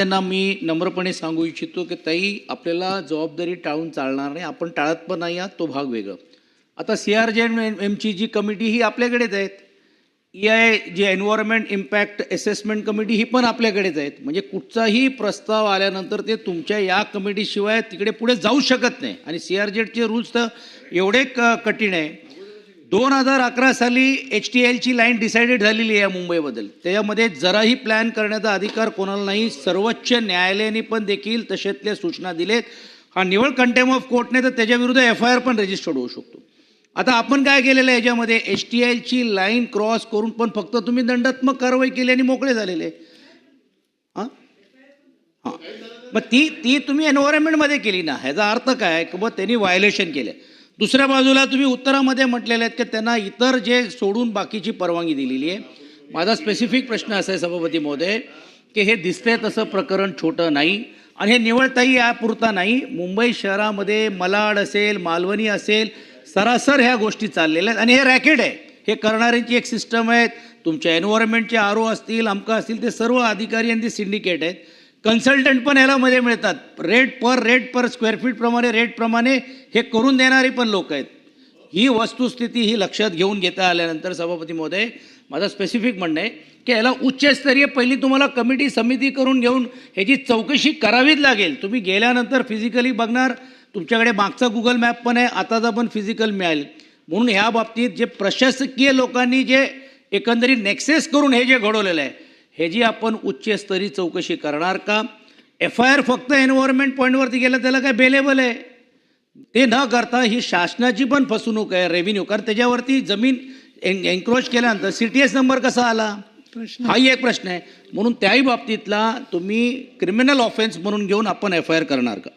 त्यांना मी नम्रपणे सांगू इच्छितो की ताई आपल्याला जबाबदारी टाळून चालणार नाही. आपण टाळत पण नाही आहात तो भाग वेगळं. आता सी आर जे एमची जी कमिटी ही आपल्याकडेच आहेत. E I G environment impact assessment committee ही पण आपल्याकडेच आहेत. म्हणजे कुठचाही प्रस्ताव आल्यानंतर ते तुमच्या या कमिटीशिवाय तिकडे पुढे जाऊ शकत नाही. आणि सी आर जेडचे रूल्स तर एवढे क कठीण आहे. दोन हजार अकरा साली एच टी एलची लाईन डिसाइडेड झालेली आहे मुंबईबद्दल. त्याच्यामध्ये जराही प्लॅन करण्याचा अधिकार कोणाला नाही. सर्वोच्च न्यायालयाने पण देखील तशातल्या सूचना दिलेत. हा निवळ कंटेम ऑफ कोर्टने तर त्याच्याविरुद्ध एफ आय आर पण रजिस्टर्ड होऊ शकतो. आता आपण काय केलेलं आहे याच्यामध्ये? एच टी एलची लाईन क्रॉस करून पण फक्त तुम्ही दंडात्मक कारवाई केली आणि मोकळे झालेले. हां? हां. मग ती ती तुम्ही एन्व्हायरमेंटमध्ये केली ना. ह्याचा अर्थ काय? की बुवा त्यांनी व्हायलेशन केलं. दुसऱ्या बाजूला तुम्ही उत्तरामध्ये म्हटलेले आहेत की त्यांना इतर जे सोडून बाकीची परवानगी दिलेली आहे. माझा स्पेसिफिक प्रश्न असा आहे सभापती महोदय की हे दिसतंय तसं प्रकरण छोटं नाही आणि हे निवळताही यापुरता नाही. मुंबई शहरामध्ये मलाड असेल मालवणी असेल सरासर ह्या गोष्टी चाललेल्या आहेत आणि हे रॅकेट आहे. हे करणाऱ्यांची एक सिस्टम आहे तुमच्या एन्व्हायरमेंटचे आर ओ असतील अमका असतील ते सर्व अधिकारी आणि ते सिंडिकेट आहेत. कन्सल्टंट पण याला मध्ये मिळतात. Rate per rate per square फीटप्रमाणे रेटप्रमाणे हे करून देणारे पण लोक आहेत. ही वस्तुस्थिती ही लक्षात घेऊन घेता आल्यानंतर सभापती महोदय माझं स्पेसिफिक म्हणणं आहे की याला उच्चस्तरीय पहिली तुम्हाला कमिटी समिती करून घेऊन ह्याची चौकशी करावीच लागेल. तुम्ही गेल्यानंतर फिजिकली बघणार. तुमच्याकडे मागचा गुगल मॅप पण आहे. आताचा पण फिजिकल मिळेल. म्हणून ह्या बाबतीत जे प्रशासकीय लोकांनी जे एकंदरीत नेक्सेस करून हे जे घडवलेलं आहे हे जी आपण उच्चस्तरीय चौकशी करणार का? एफ आय आर फक्त एन्व्हायरमेंट पॉईंटवरती गेलं त्याला काय बेलेबल आहे? ते न करता ही शासनाची पण फसवणूक आहे रेव्हेन्यू कारण त्याच्यावरती जमीन एन एन्क्रोच केल्यानंतर सी टी एस नंबर कसा आला? हाही एक प्रश्न आहे. म्हणून त्याही बाबतीतला तुम्ही क्रिमिनल ऑफेन्स म्हणून घेऊन आपण एफ आय आर करणार का?